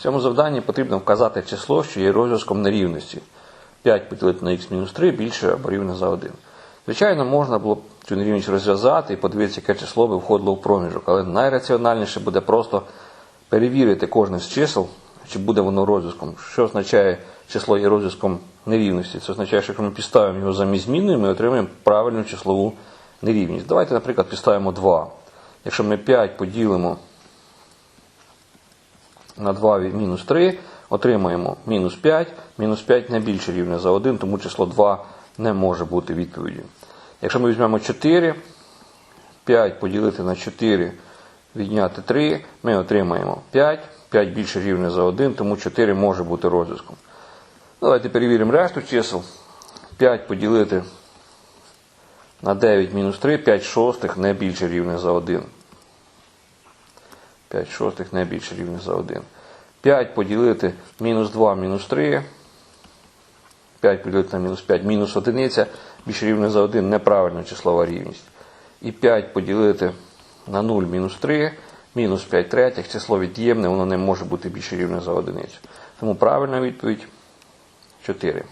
В цьому завданні потрібно вказати число, що є розв'язком нерівності. 5 поділити на х-3 більше або рівне за 1. Звичайно, можна було б цю нерівність розв'язати і подивитися, яке число би входило в проміжок, але найраціональніше буде просто перевірити кожне з чисел, чи буде воно розв'язком. Що означає число є розв'язком нерівності? Це означає, що якщо ми підставимо його замість змінної, ми отримаємо правильну числову нерівність. Давайте, наприклад, підставимо 2. Якщо ми 5 поділимо на 2 від мінус 3, отримаємо мінус 5. Мінус 5 не більше рівне за 1, тому число 2 не може бути відповіддю. Якщо ми візьмемо 4, 5 поділити на 4, відняти 3, ми отримаємо 5. 5 більше рівне за 1, тому 4 може бути розв'язком. Давайте перевіримо решту чисел. 5 поділити на 9 мінус 3, 5 шостих не більше рівне за 1. 5 шостих не більше рівне за 1. 5 поділити мінус 2 мінус 3. 5 поділити на мінус 5 мінус 1 більше рівне за 1 неправильна числова рівність. І 5 поділити на 0 мінус 3, мінус 5 третіх, число від'ємне, воно не може бути більше рівне за 1. Тому правильна відповідь 4.